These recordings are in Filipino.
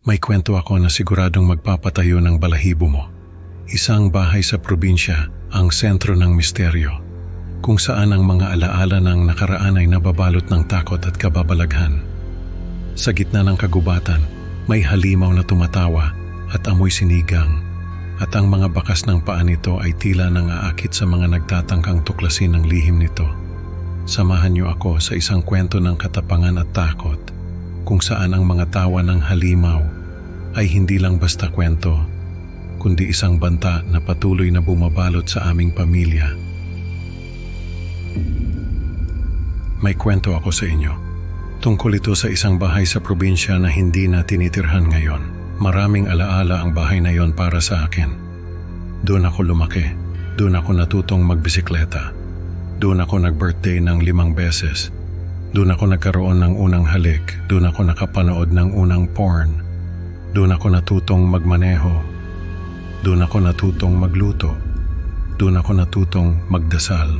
May kwento ako na siguradong magpapatayo ng balahibo mo. Isang bahay sa probinsya, ang sentro ng misteryo, kung saan ang mga alaala ng nakaraan ay nababalot ng takot at kababalaghan. Sa gitna ng kagubatan, may halimaw na tumatawa at amoy sinigang, at ang mga bakas ng paa nito ay tila nang aakit sa mga nagtatangkang tuklasin ng lihim nito. Samahan niyo ako sa isang kwento ng katapangan at takot, kung saan ang mga tawa ng halimaw ay hindi lang basta kwento, kundi isang banta na patuloy na bumabalot sa aming pamilya. May kwento ako sa inyo. Tungkol ito sa isang bahay sa probinsya na hindi na tinitirhan ngayon. Maraming alaala ang bahay na yon para sa akin. Doon ako lumaki. Doon ako natutong magbisikleta. Doon ako nag-birthday ng limang beses. Doon ako nagkaroon ng unang halik. Doon ako nakapanood ng unang porn. Doon ako natutong magmaneho. Doon ako natutong magluto. Doon ako natutong magdasal.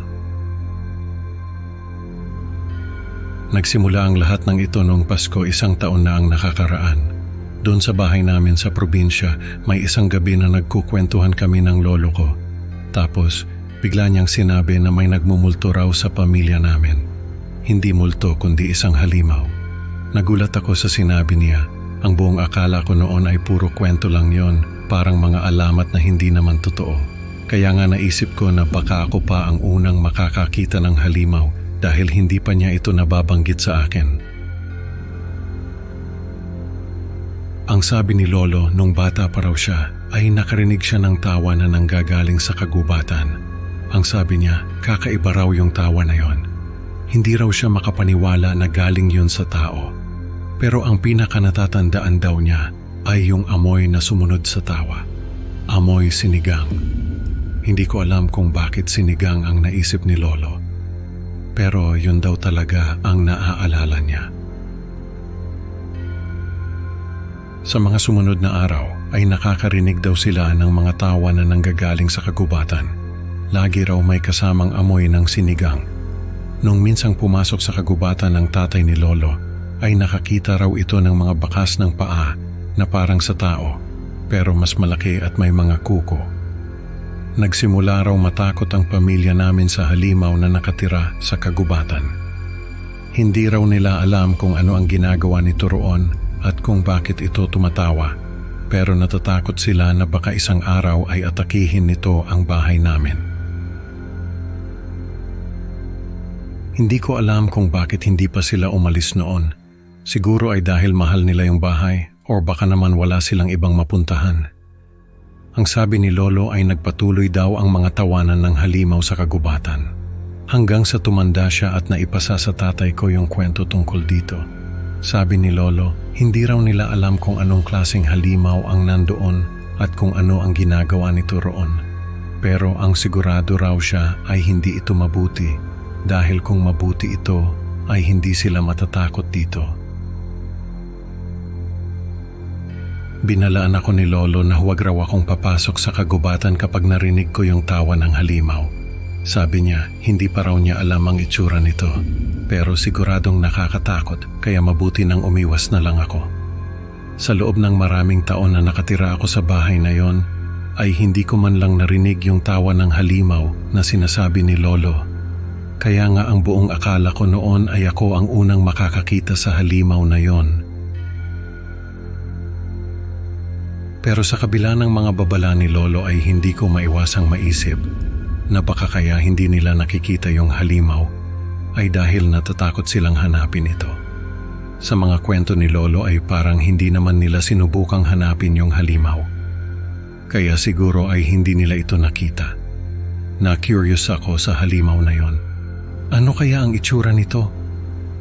Nagsimula ang lahat ng ito noong Pasko isang taon na ang nakakaraan. Doon sa bahay namin sa probinsya, may isang gabi na nagkukwentuhan kami ng lolo ko. Tapos, bigla niyang sinabi na may nagmumulto raw sa pamilya namin. Hindi multo kundi isang halimaw. Nagulat ako sa sinabi niya. Ang buong akala ko noon ay puro kwento lang yon, parang mga alamat na hindi naman totoo. Kaya nga naisip ko na baka ako pa ang unang makakakita ng halimaw dahil hindi pa niya ito nababanggit sa akin. Ang sabi ni Lolo nung bata pa raw siya ay nakarinig siya ng tawa na nanggagaling sa kagubatan. Ang sabi niya, kakaiba raw yung tawa na yon. Hindi raw siya makapaniwala na galing yun sa tao. Pero ang pinaka natatandaan daw niya ay yung amoy na sumunod sa tawa. Amoy sinigang. Hindi ko alam kung bakit sinigang ang naisip ni Lolo. Pero yun daw talaga ang naaalala niya. Sa mga sumunod na araw ay nakakarinig daw sila ng mga tawa na nanggagaling sa kagubatan. Lagi raw may kasamang amoy ng sinigang. Nung minsang pumasok sa kagubatan ng tatay ni Lolo, ay nakakita raw ito ng mga bakas ng paa na parang sa tao pero mas malaki at may mga kuko. Nagsimula raw matakot ang pamilya namin sa halimaw na nakatira sa kagubatan. Hindi raw nila alam kung ano ang ginagawa nito roon at kung bakit ito tumatawa pero natatakot sila na baka isang araw ay atakihin nito ang bahay namin. Hindi ko alam kung bakit hindi pa sila umalis noon. Siguro ay dahil mahal nila yung bahay o baka naman wala silang ibang mapuntahan. Ang sabi ni Lolo ay nagpatuloy daw ang mga tawanan ng halimaw sa kagubatan. Hanggang sa tumanda siya at naipasa sa tatay ko yung kwento tungkol dito. Sabi ni Lolo, hindi raw nila alam kung anong klaseng halimaw ang nandoon at kung ano ang ginagawa nito roon. Pero ang sigurado raw siya ay hindi ito mabuti dahil kung mabuti ito ay hindi sila matatakot dito. Binalaan ako ni Lolo na huwag raw akong papasok sa kagubatan kapag narinig ko yung tawa ng halimaw. Sabi niya, hindi pa raw niya alam ang itsura nito. Pero siguradong nakakatakot kaya mabuti nang umiwas na lang ako. Sa loob ng maraming taon na nakatira ako sa bahay na yon, ay hindi ko man lang narinig yung tawa ng halimaw na sinasabi ni Lolo. Kaya nga ang buong akala ko noon ay ako ang unang makakakita sa halimaw na yon. Pero sa kabila ng mga babala ni Lolo ay hindi ko maiwasang maisip na baka kaya hindi nila nakikita yung halimaw ay dahil natatakot silang hanapin ito. Sa mga kwento ni Lolo ay parang hindi naman nila sinubukang hanapin yung halimaw. Kaya siguro ay hindi nila ito nakita. Na-curious ako sa halimaw na yon. Ano kaya ang itsura nito?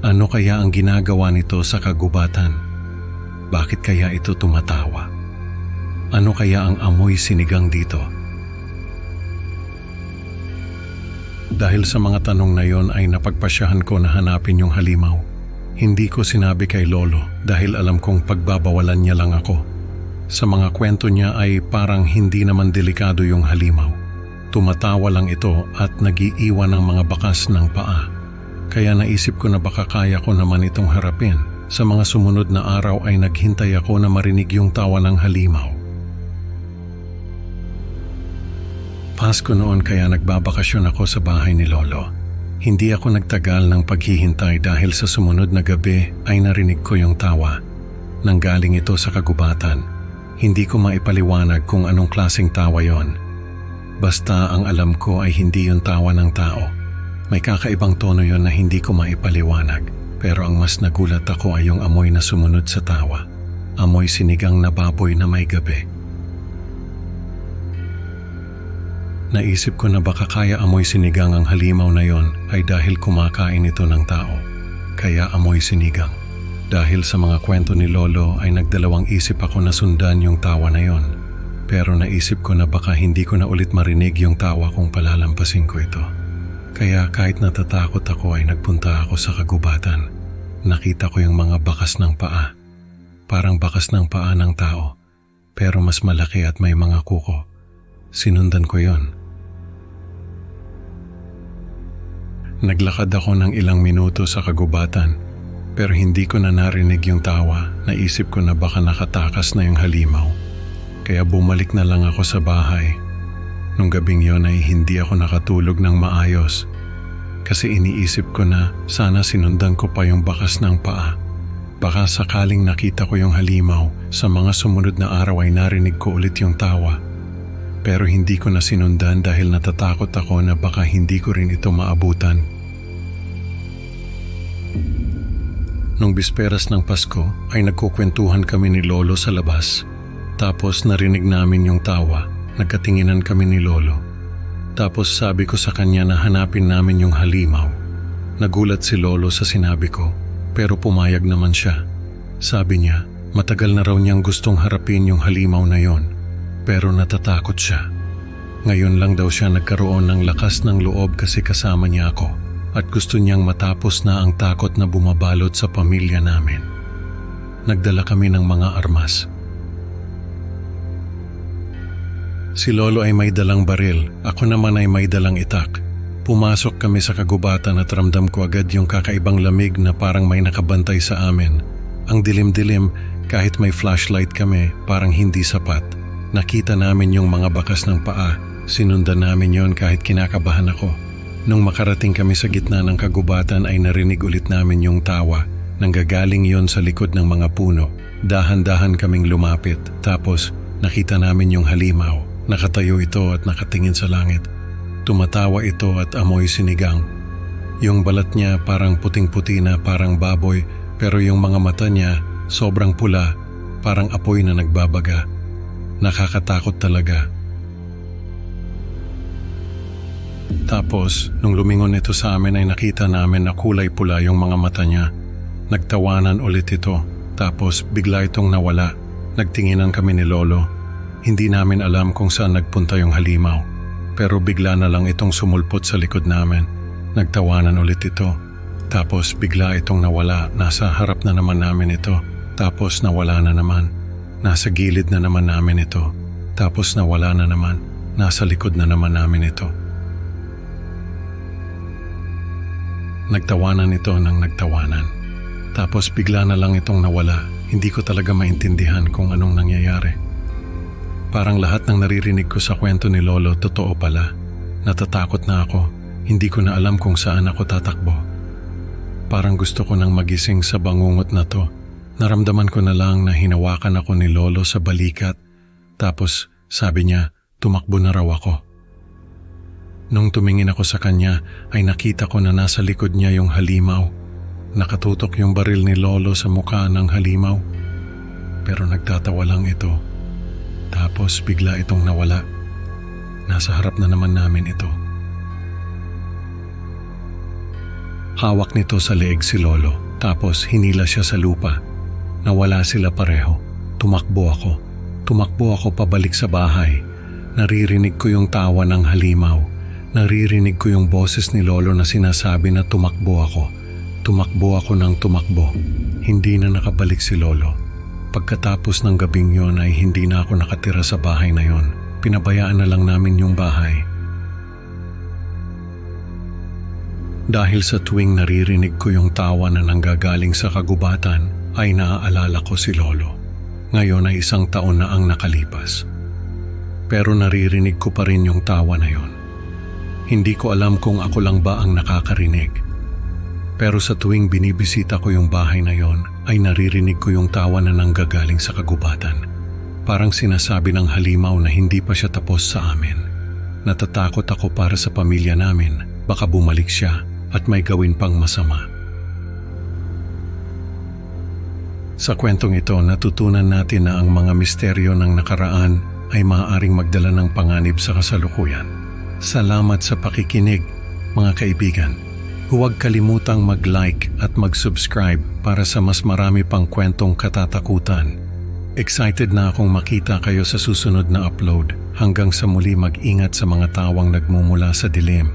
Ano kaya ang ginagawa nito sa kagubatan? Bakit kaya ito tumatawa? Ano kaya ang amoy sinigang dito? Dahil sa mga tanong na yon ay napagpasyahan ko na hanapin yung halimaw. Hindi ko sinabi kay Lolo dahil alam kong pagbabawalan niya lang ako. Sa mga kwento niya ay parang hindi naman delikado yung halimaw. Tumatawa lang ito at nagiiwan ng mga bakas ng paa. Kaya naisip ko na baka kaya ko naman itong harapin Sa mga sumunod na araw ay naghintay ako na marinig yung tawa ng halimaw. Pasko noon kaya nagbabakasyon ako sa bahay ni Lolo. Hindi ako nagtagal ng paghihintay dahil sa sumunod na gabi ay narinig ko yung tawa. Nanggaling ito sa kagubatan. Hindi ko maipaliwanag kung anong klaseng tawa yon. Basta ang alam ko ay hindi yung tawa ng tao. May kakaibang tono yon na hindi ko maipaliwanag. Pero ang mas nagulat ako ay yung amoy na sumunod sa tawa. Amoy sinigang na baboy na may gabi. Naisip ko na baka kaya amoy sinigang ang halimaw na yon ay dahil kumakain ito ng tao. Kaya amoy sinigang. Dahil sa mga kwento ni Lolo ay nagdalawang isip ako na sundan yung tawa na yon. Pero naisip ko na baka hindi ko na ulit marinig yung tawa kung palalampasin ko ito. Kaya kahit natatakot ako ay nagpunta ako sa kagubatan. Nakita ko yung mga bakas ng paa. Parang bakas ng paa ng tao. Pero mas malaki at may mga kuko. Sinundan ko yon. Naglakad ako ng ilang minuto sa kagubatan pero hindi ko na narinig yung tawa. Naisip ko na baka nakatakas na yung halimaw. Kaya bumalik na lang ako sa bahay. Nung gabing yon ay hindi ako nakatulog ng maayos kasi iniisip ko na sana sinundan ko pa yung bakas ng paa. Baka sakaling nakita ko yung halimaw, sa mga sumunod na araw ay narinig ko ulit yung tawa. Pero hindi ko na sinundan dahil natatakot ako na baka hindi ko rin ito maabutan. Nung bisperas ng Pasko ay nagkukwentuhan kami ni Lolo sa labas. Tapos narinig namin yung tawa, nagkatinginan kami ni Lolo. Tapos sabi ko sa kanya na hanapin namin yung halimaw. Nagulat si Lolo sa sinabi ko, pero pumayag naman siya. Sabi niya, matagal na raw niyang gustong harapin yung halimaw na yon, pero natatakot siya. Ngayon lang daw siya nagkaroon ng lakas ng loob kasi kasama niya ako at gusto niyang matapos na ang takot na bumabalot sa pamilya namin. Nagdala kami ng mga armas. Si Lolo ay may dalang baril, ako naman ay may dalang itak. Pumasok kami sa kagubatan at ramdam ko agad yung kakaibang lamig na parang may nakabantay sa amin. Ang dilim-dilim, kahit may flashlight kami, parang hindi sapat. Nakita namin yung mga bakas ng paa. Sinundan namin yon kahit kinakabahan ako. Nung makarating kami sa gitna ng kagubatan ay narinig ulit namin yung tawa. Nanggagaling yon sa likod ng mga puno. Dahan-dahan kaming lumapit. Tapos nakita namin yung halimaw. Nakatayo ito at nakatingin sa langit. Tumatawa ito at amoy sinigang. Yung balat niya parang puting-puti na parang baboy pero yung mga mata niya sobrang pula, parang apoy na nagbabaga. Nakakatakot talaga. Tapos, nung lumingon ito sa amin ay nakita namin na kulay pula yung mga mata niya. Nagtawanan ulit ito, tapos bigla itong nawala. Nagtinginan kami ni Lolo hindi namin alam kung saan nagpunta yung halimaw. Pero bigla na lang itong sumulpot sa likod namin. Nagtawanan ulit ito. Tapos bigla itong nawala. Nasa harap na naman namin ito. Tapos nawala na naman. Nasa gilid na naman namin ito. Tapos nawala na naman. Nasa likod na naman namin ito. Nagtawanan ito ng nagtawanan. Tapos bigla na lang itong nawala. Hindi ko talaga maintindihan kung anong nangyayari. Parang lahat ng naririnig ko sa kwento ni Lolo totoo pala. Natatakot na ako. Hindi ko na alam kung saan ako tatakbo. Parang gusto ko nang magising sa bangungot na to. Naramdaman ko na lang na hinawakan ako ni Lolo sa balikat. Tapos sabi niya, tumakbo na raw ako. Nung tumingin ako sa kanya ay nakita ko na nasa likod niya yung halimaw. Nakatutok yung baril ni Lolo sa mukha ng halimaw. Pero nagtatawa lang ito. Tapos bigla itong nawala. Nasa harap na naman namin ito. Hawak nito sa leeg si Lolo tapos hinila siya sa lupa. Nawala sila pareho. Tumakbo ako. Tumakbo ako pabalik sa bahay. Naririnig ko yung tawa ng halimaw. Naririnig ko yung boses ni Lolo na sinasabi na tumakbo ako. Tumakbo ako ng tumakbo. Hindi na nakabalik si Lolo. Pagkatapos ng gabing yon ay hindi na ako nakatira sa bahay na yon. Pinabayaan na lang namin yung bahay. Dahil sa tuwing naririnig ko yung tawa na nanggagaling sa kagubatan, ay naaalala ko si Lolo. Ngayon ay isang taon na ang nakalipas. Pero naririnig ko pa rin yung tawa na yon. Hindi ko alam kung ako lang ba ang nakakarinig. Pero sa tuwing binibisita ko yung bahay na yon, ay naririnig ko yung tawa na nanggagaling sa kagubatan. Parang sinasabi ng halimaw na hindi pa siya tapos sa amin. Natatakot ako para sa pamilya namin, baka bumalik siya at may gawin pang masama. Sa kwentong ito, natutunan natin na ang mga misteryo ng nakaraan ay maaaring magdala ng panganib sa kasalukuyan. Salamat sa pakikinig, mga kaibigan. Huwag kalimutang mag-like at mag-subscribe para sa mas marami pang kwentong katatakutan. Excited na akong makita kayo sa susunod na upload. Hanggang sa muli mag-ingat sa mga tawang nagmumula sa dilim.